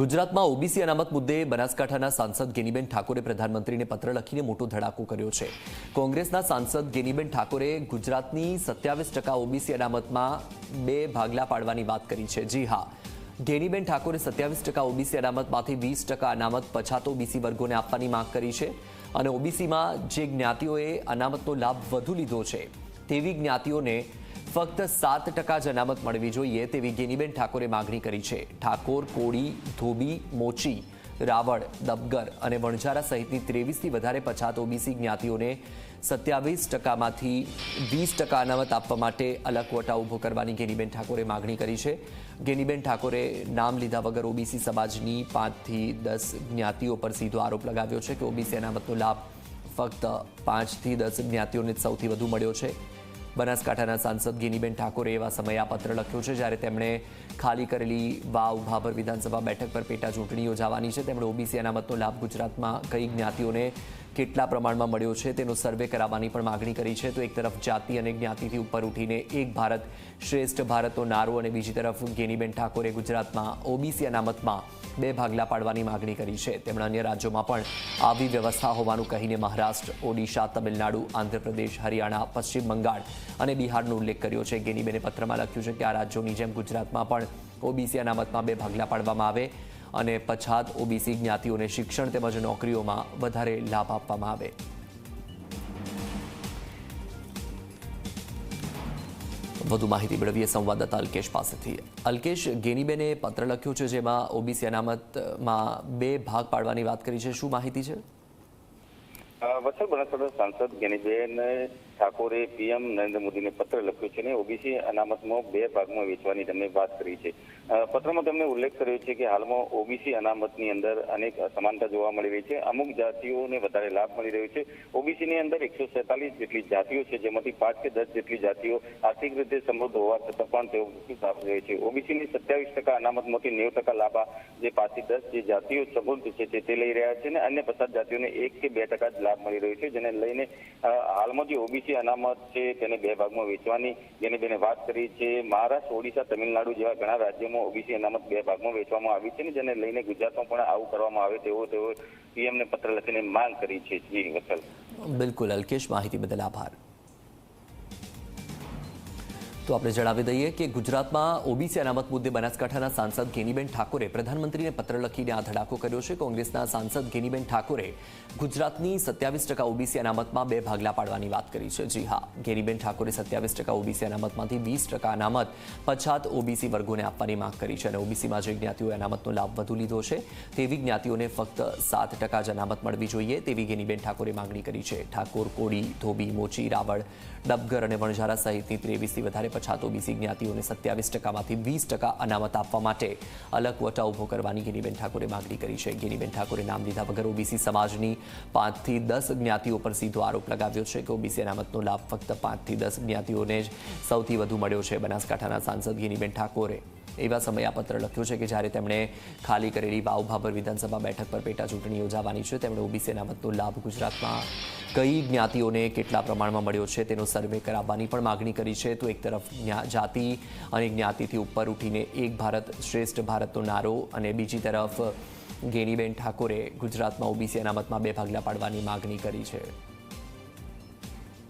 ગુજરાતમાં ઓબીસી અનામત મુદ્દે બનાસકાંઠાના સાંસદ ગેનીબેન ઠાકોરે પ્રધાનમંત્રીને પત્ર લખીને મોટો ધડાકો કર્યો છે. કોંગ્રેસના સાંસદ ગેનીબેન ઠાકોરે ગુજરાતની સત્યાવીસ ટકા ઓબીસી અનામતમાં બે ભાગલા પાડવાની વાત કરી છે. જી હા, ગેનીબેન ઠાકોરે સત્યાવીસ ટકા ઓબીસી અનામતમાંથી વીસ ટકા અનામત પછાત ઓબીસી વર્ગોને આપવાની માંગ કરી છે અને ઓબીસીમાં જે જ્ઞાતિઓએ અનામતનો લાભ વધુ લીધો છે, તેવી જ્ઞાતિઓને ફક્ત સાત ટકા જ અનામત મળવી જોઈએ તેવી ગેનીબેન ઠાકોરે માગણી કરી છે. ઠાકોર, કોળી, ધોબી, મોચી, રાવળ, દબગર અને વણઝારા સહિતની ત્રેવીસથી વધારે પછાત ઓબીસી જ્ઞાતિઓને સત્યાવીસ ટકામાંથી વીસ ટકા અનામત આપવા માટે અલગ વટા ઊભો કરવાની ગેનીબેન ઠાકોરે માગણી કરી છે. ગેનીબેન ઠાકોરે નામ લીધા વગર ઓબીસી સમાજની પાંચથી દસ જ્ઞાતિઓ પર સીધો આરોપ લગાવ્યો છે કે ઓબીસી અનામતનો લાભ ફક્ત પાંચથી દસ જ્ઞાતિઓને સૌથી વધુ મળ્યો છે. બનાસકાંઠાના સાંસદ ગિનીબેન ઠાકોરે એવા સમયે આ લખ્યો છે જ્યારે તેમણે ખાલી કરેલી વાવ ભાભર વિધાનસભા બેઠક પર પેટા ચૂંટણી યોજાવાની છે. તેમણે ઓબીસી અનામતનો લાભ ગુજરાતમાં કઈ જ્ઞાતિઓને કેટલા પ્રમાણમાં મળ્યો છે તેનો સર્વે કરાવવાની પણ માગણી કરી છે. તો એક તરફ જાતિ અને જ્ઞાતિથી ઉપર ઉઠીને એક ભારત શ્રેષ્ઠ ભારતનો નારો અને બીજી તરફ ગેનીબેન ઠાકોરે ગુજરાતમાં ઓબીસી અનામતમાં બે ભાગલા પાડવાની માગણી કરી છે. તેમણે અન્ય રાજ્યોમાં પણ આવી વ્યવસ્થા હોવાનું કહીને મહારાષ્ટ્ર, ઓડિશા, તમિલનાડુ, આંધ્રપ્રદેશ, હરિયાણા, પશ્ચિમ બંગાળ અને બિહારનો ઉલ્લેખ કર્યો છે. ગેનીબેને પત્રમાં લખ્યું છે કે આ રાજ્યોની જેમ ગુજરાતમાં પણ ઓબીસી અનામતમાં બે ભાગલા પાડવામાં આવે અને પછાત ઓબીસી જ્ઞાતિઓને શિક્ષણ તેમજ નોકરીઓમાં વધારે લાભ આપવામાં આવે. વધુ માહિતી મેળવીએ સંવાદદાતા અલ્કેશ પાસેથી. અલ્કેશ, ગેનીબેને પત્ર લખ્યો છે જેમાં ઓબીસી અનામતમાં બે ભાગ પાડવાની વાત કરી છે. શું માહિતી છે? વત્સલ બનાસકાંઠા સાંસદ ગેનીબેન ઠાકોરે પીએમ નરેન્દ્ર મોદીને પત્ર લખ્યો છે અને ઓબીસી અનામતમાં બે ભાગમાં વેચવાની તેમણે વાત કરી છે. પત્રમાં તેમણે ઉલ્લેખ કર્યો છે કે હાલમાં ઓબીસી અનામતની અંદર અનેક અસમાનતા જોવા મળી રહી છે. અમુક જાતિઓને વધારે લાભ મળી રહ્યો છે. ઓબીસીની અંદર એકસો સેતાલીસ જેટલી જાતિઓ છે, જેમાંથી પાંચ કે દસ જેટલી જાતિઓ આર્થિક રીતે સમૃદ્ધ હોવા છતાં પણ તેઓ લાભ રહે છે. ઓબીસીની સત્યાવીસ ટકા અનામતમાંથી નેવું ટકા લાભા જે પાંચથી દસ જે જાતિઓ સમૃદ્ધ છે તે લઈ રહ્યા છે અને અન્ય પચાસ જાતિઓને એક કે બે ટકા જ લાભ મળી રહ્યો છે, જેને લઈને હાલમાં જે ઓબીસી અનામત છે, તેને બે ભાગમાં વેચવાની. જેની બેને વાત કરી છે, મહારાષ્ટ્ર, ઓડિશા, તમિલનાડુ જેવા ઘણા રાજ્યોમાં ઓબીસી અનામત બે ભાગમાં વેચવામાં આવી છે ને જેને લઈને ગુજરાતમાં પણ આવું કરવામાં આવે તેવો તેઓ પીએમને પત્ર લખીને માંગ કરી છે. જી વસલ બિલકુલ, અલ્કેશ, માહિતી બદલ આભાર. તો આપણે જણાવી દઈએ કે ગુજરાતમાં ઓબીસી અનામત મુદ્દે બનાસકાંઠાના સાંસદ ગેનીબેન ઠાકોરે પ્રધાનમંત્રીને પત્ર લખીને આ ધડાકો કર્યો છે. કોંગ્રેસના સાંસદ ગેનીબેન ઠાકોરે ગુજરાતની સત્યાવીસ ટકા ઓબીસી અનામતમાં બે ભાગલા પાડવાની વાત કરી છે. જી હા, ગેનીબેન ઠાકોરે સત્યાવીસ ટકા ઓબીસી અનામતમાંથી વીસ ટકા અનામત પછાત ઓબીસી વર્ગોને આપવાની માંગ કરી છે અને ઓબીસીમાં જે જ્ઞાતિઓએ અનામતનો લાભ વધુ લીધો છે, તેવી જ્ઞાતિઓને ફક્ત સાત ટકા જ અનામત મળવી જોઈએ તેવી ગેનીબેન ઠાકોરે માંગણી કરી છે. ઠાકોર કોડી ધોબી, મોચી, રાવળ, ડબગર અને વણઝારા સહિતની ત્રેવીસથી વધારે પછાત ઓબીસી જ્ઞાતિઓને સત્યાવીસ ટકામાંથી વીસ ટકા અનામત આપવા માટે અલગ વટા ઊભો કરવાની ગિનીબેન ઠાકોરે માગણી કરી છે. ગિનીબેન ઠાકોરે નામ લીધા વગર ઓબીસી સમાજની પાંચથી દસ જ્ઞાતિઓ પર સીધો આરોપ લગાવ્યો છે કે ઓબીસી અનામતનો લાભ ફક્ત પાંચથી દસ જ્ઞાતિઓને જ સૌથી વધુ મળ્યો છે. બનાસકાંઠાના સાંસદ ગિનીબેન ઠાકોરે એવા સમયે આ પત્ર લખ્યો છે કે જ્યારે તેમણે ખાલી કરેલી વાવ ભાભર વિધાનસભા બેઠક પર પેટા ચૂંટણી યોજાવાની છે, તેમણે ઓબીસી અનામતનો લાભ ગુજરાતમાં કઈ જ્ઞાતિઓને કેટલા પ્રમાણમાં મળ્યો છે તેનો સર્વે કરાવવાની પણ માગણી કરી છે. તો એક જાતિ અને જ્ઞાતિથી ઉપર ઉઠીને એક ભારત શ્રેષ્ઠ ભારતનો નારો અને બીજી તરફ ગેનીબેન ઠાકોરે ગુજરાતમાં ઓબીસી અનામતમાં બે ભાગલા પાડવાની માગણી કરી છે.